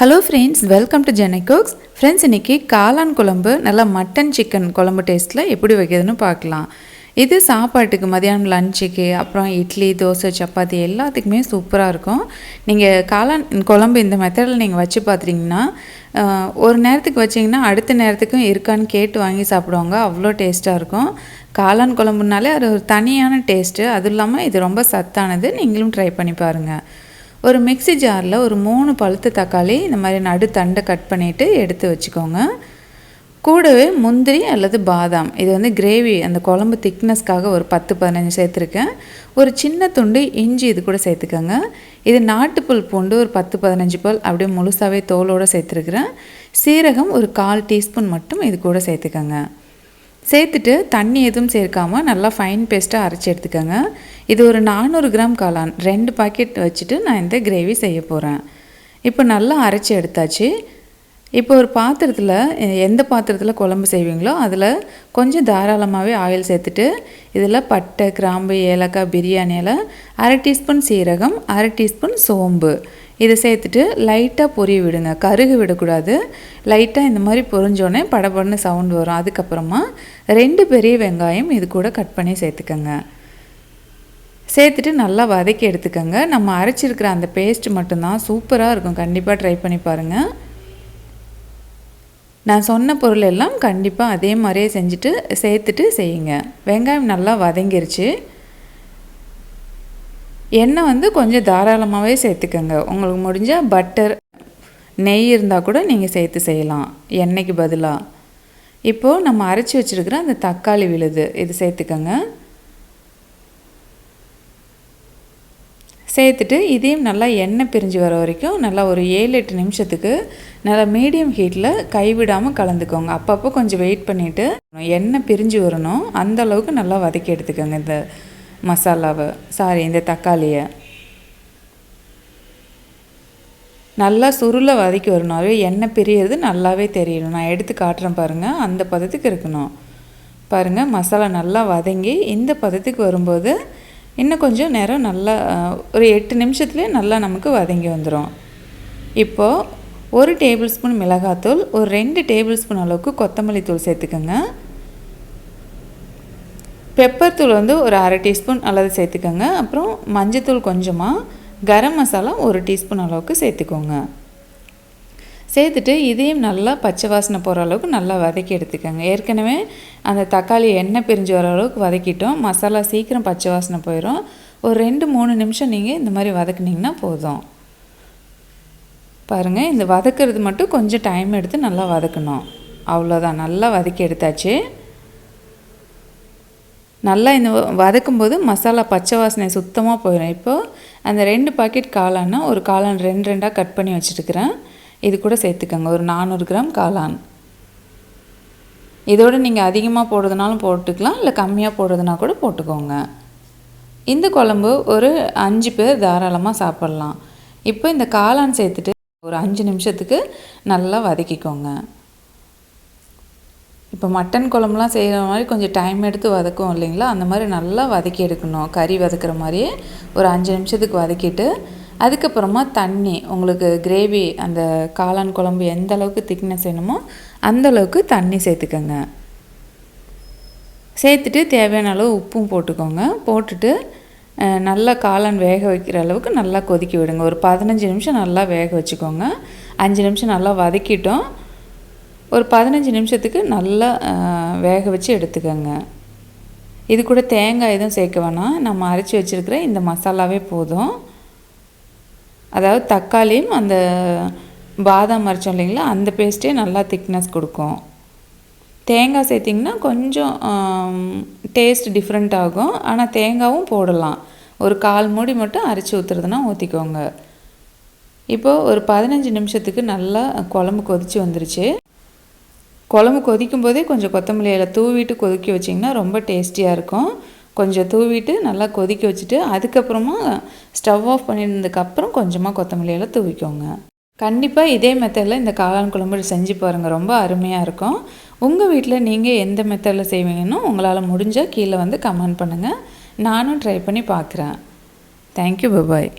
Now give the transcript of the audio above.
Hello friends welcome to Jenai cooks friends இன்றைக்கி காளான் குழம்பு நல்லா மட்டன் சிக்கன் குழம்பு டேஸ்ட்டில் எப்படி வைக்கிறதுன்னு பார்க்கலாம். இது சாப்பாட்டுக்கு மதியானம் லஞ்சுக்கு அப்புறம் இட்லி தோசை சப்பாத்தி எல்லாத்துக்குமே சூப்பராக இருக்கும். நீங்கள் காளான் குழம்பு இந்த மெத்தடில் நீங்கள் வச்சு பார்த்துட்டிங்கன்னா ஒரு நேரத்துக்கு வச்சிங்கன்னா அடுத்த நேரத்துக்கும் இருக்கான்னு கேட்டு வாங்கி சாப்பிடுவாங்க. அவ்வளோ டேஸ்ட்டாக இருக்கும். காளான் குழம்புனாலே அது ஒரு தனியான டேஸ்ட்டு அதுவும் இல்லாமல் இது ரொம்ப சத்தானது. நீங்களும் ட்ரை பண்ணி பாருங்கள் ஒரு மிக்ஸி ஜாரில் ஒரு மூணு பழுத்த தக்காளி இந்த மாதிரி நடு தண்டை கட் பண்ணிவிட்டு எடுத்து வச்சுக்கோங்க. கூடவே முந்திரி அல்லது பாதாம். இது வந்து கிரேவி அந்த குழம்பு திக்னஸ்க்காக ஒரு பத்து பதினஞ்சு சேர்த்துருக்கேன். ஒரு சின்ன துண்டு இஞ்சி இது கூட சேர்த்துக்கோங்க. இது நாட்டுப்புல் பூண்டு ஒரு பத்து பதினஞ்சு பல் அப்படியே முழுசாகவே தோலோடு சேர்த்துருக்குறேன். சீரகம் ஒரு கால் டீஸ்பூன் மட்டும் இது கூட சேர்த்துக்கோங்க. சேர்த்துட்டு தண்ணி எதுவும் சேர்க்காமல் நல்லா ஃபைன் பேஸ்ட்டாக அரைச்சி எடுத்துக்கோங்க. இது ஒரு நானூறு கிராம் காளான். ரெண்டு பாக்கெட் வச்சுட்டு நான் இந்த கிரேவி செய்ய போகிறேன் இப்போ நல்லா அரைச்சி எடுத்தாச்சு. இப்போ ஒரு பாத்திரத்தில் எந்த பாத்திரத்தில் குழம்பு செய்வீங்களோ அதில் கொஞ்சம் தாராளமாகவே ஆயில் சேர்த்துட்டு இதில் பட்டை கிராம்பு ஏலக்காய் பிரியாணியில் அரை டீஸ்பூன் சீரகம் அரை டீஸ்பூன் சோம்பு. இதை சேர்த்துட்டு லைட்டாக பொரிய விடுங்க. கருகு விடக்கூடாது. லைட்டாக இந்த மாதிரி பொரிஞ்சோடனே படபடன்னு சவுண்ட் வரும். அதுக்கப்புறமா ரெண்டு பெரிய வெங்காயம் இது கூட கட் பண்ணி சேர்த்துக்கோங்க. சேர்த்துட்டு நல்லா வதக்கி எடுத்துக்கோங்க. நம்ம அரைச்சிருக்கிற அந்த பேஸ்ட் மட்டும்தான் சூப்பராக இருக்கும். கண்டிப்பாக ட்ரை பண்ணி பாருங்கள் நான் சொன்ன பொருள் எல்லாம் கண்டிப்பாக அதே மாதிரியே செஞ்சுட்டு சேர்த்துட்டு செய்யுங்க. வெங்காயம் நல்லா வதங்கிருச்சு. எண்ணெய் வந்து கொஞ்சம் தாராளமாகவே சேர்த்துக்கோங்க. உங்களுக்கு முடிஞ்சால் பட்டர் நெய் இருந்தால் கூட நீங்கள் சேர்த்து செய்யலாம். எண்ணெய்க்கு பதிலாக இப்போது நம்ம அரைச்சி வச்சுருக்கிற அந்த தக்காளி விழுது இது சேர்த்துக்கோங்க. சேர்த்துட்டு இதையும் நல்லா எண்ணெய் பிரிஞ்சு வர வரைக்கும் நல்லா ஒரு ஏழு எட்டு நிமிஷத்துக்கு நல்லா மீடியம் ஹீட்டில் கைவிடாமல் கலந்துக்கோங்க. அப்பப்போ கொஞ்சம் வெயிட் பண்ணிவிட்டு எண்ணெய் பிரிஞ்சு வரணும். அந்த அளவுக்கு நல்லா வதக்கி எடுத்துக்கோங்க இந்த மசாலாவை. சாரி இந்த தக்காளியை. நல்லா சுருளை வதக்கி வரணும். அதுவே எண்ணெய் பிரியறது நல்லாவே தெரியணும். நான் எடுத்து காட்டுறேன் பாருங்கள் அந்த பதத்துக்கு இருக்கணும். பாருங்கள் மசாலா நல்லா வதங்கி இந்த பதத்துக்கு வரும்போது இன்னும் கொஞ்சம் நேரம் நல்லா ஒரு எட்டு நிமிஷத்துலேயே நல்லா நமக்கு வதங்கி வந்துடும் இப்போது ஒரு டேபிள் ஸ்பூன் மிளகாத்தூள் ஒரு ரெண்டு டேபிள் ஸ்பூன் அளவுக்கு கொத்தமல்லி தூள் சேர்த்துக்கோங்க. பெப்பர் தூள் வந்து ஒரு அரை டீஸ்பூன் அளவு சேர்த்துக்கோங்க. அப்புறம் மஞ்சத்தூள் கொஞ்சமாக கரம் மசாலா ஒரு டீஸ்பூன் அளவுக்கு சேர்த்துக்கோங்க. சேர்த்துட்டு இதையும் நல்லா பச்சை வாசனை போகிற அளவுக்கு நல்லா வதக்கி எடுத்துக்கோங்க. ஏற்கனவே அந்த தக்காளி எண்ணெய் பிரிஞ்சு வர அளவுக்கு வதக்கிட்டோம். மசாலா சீக்கிரம் பச்சை வாசனை போயிடும் ஒரு ரெண்டு மூணு நிமிஷம் நீங்கள் இந்த மாதிரி வதக்குனிங்கன்னா போதும். பாருங்கள் இந்த வதக்கிறது மட்டும் கொஞ்சம் டைம் எடுத்து நல்லா வதக்கணும். அவ்வளோதான் நல்லா வதக்கி எடுத்தாச்சு. நல்லா இந்த வதக்கும்போது மசாலா பச்சை வாசனை சுத்தமாக போயிடும் இப்போது அந்த ரெண்டு பாக்கெட் காளான்னா ஒரு காளான் ரெண்டு ரெண்டாக கட் பண்ணி வச்சுருக்கிறேன். இது கூட சேர்த்துக்கோங்க. ஒரு நானூறு கிராம் காளான். இதோடு நீங்கள் அதிகமாக போடுறதுனாலும் போட்டுக்கலாம். இல்லை கம்மியாக போடுறதுனா கூட போட்டுக்கோங்க. இந்த குழம்பு ஒரு அஞ்சு பேர் தாராளமாக சாப்பிட்லாம். இப்போ இந்த காளான் சேர்த்துட்டு ஒரு அஞ்சு நிமிஷத்துக்கு நல்லா வதக்கிக்கோங்க. இப்போ மட்டன் குழம்புலாம் செய்கிற மாதிரி கொஞ்சம் டைம் எடுத்து வதக்கும் இல்லைங்களா? அந்த மாதிரி நல்லா வதக்கி எடுக்கணும். கறி வதக்குற மாதிரியே ஒரு அஞ்சு நிமிஷத்துக்கு வதக்கிட்டு அதுக்கப்புறமா தண்ணி உங்களுக்கு கிரேவி அந்த காளான் குழம்பு எந்த அளவுக்கு திக்னஸ் வேணுமோ அந்த அளவுக்கு தண்ணி சேர்த்துக்கோங்க. சேர்த்துட்டு தேவையான அளவு உப்பும் போட்டுக்கோங்க. போட்டுட்டு நல்லா காளான் வேக வைக்கிற அளவுக்கு நல்லா கொதிக்க விடுங்க. ஒரு பதினஞ்சு நிமிஷம் நல்லா வேக வச்சுக்கோங்க. அஞ்சு நிமிஷம் நல்லா வதக்கிட்டோம். ஒரு பதினஞ்சு நிமிஷத்துக்கு நல்லா வேக வச்சு எடுத்துக்கோங்க. இது கூட தேங்காய் எதுவும் சேர்க்க வேணாம். நம்ம அரைச்சி வச்சுருக்கிற இந்த மசாலாவே போதும். அதாவது தக்காளியும் அந்த பாதாம் அரைச்சோம் இல்லைங்களா அந்த பேஸ்ட்டே நல்லா திக்னஸ் கொடுக்கும். தேங்காய் சேர்த்திங்கன்னா கொஞ்சம் டேஸ்ட் டிஃப்ரெண்ட் ஆகும். ஆனால் தேங்காயும் போடலாம். ஒரு கால் மூடி மட்டும் அரைச்சி ஊற்றுறதுனா ஊற்றிக்கோங்க இப்போது ஒரு பதினஞ்சு நிமிஷத்துக்கு நல்லா குழம்பு கொதிச்சு வந்துருச்சு. குழம்பு கொதிக்கும் போதே கொஞ்சம் கொத்தமல்லியில் தூவிட்டு கொதிக்க வச்சிங்கன்னா ரொம்ப டேஸ்டியாக இருக்கும். கொஞ்சம் தூவிட்டு நல்லா கொதிக்க வச்சுட்டு அதுக்கப்புறமா ஸ்டவ் ஆஃப் பண்ணியிருந்ததுக்கப்புறம் கொஞ்சமாக கொத்தமல்லியெல்லாம் தூவிக்கோங்க. கண்டிப்பாக இதே மெத்தடில் இந்த காளான் குழம்பு செஞ்சு பாருங்கள் ரொம்ப அருமையாக இருக்கும். உங்கள் வீட்டில் நீங்கள் எந்த மெத்தடில் செய்வீங்கன்னு உங்களால் முடிஞ்சால் கீழே வந்து கமெண்ட் பண்ணுங்கள் நானும் ட்ரை பண்ணி பார்க்குறேன் தேங்க்யூ பபாய்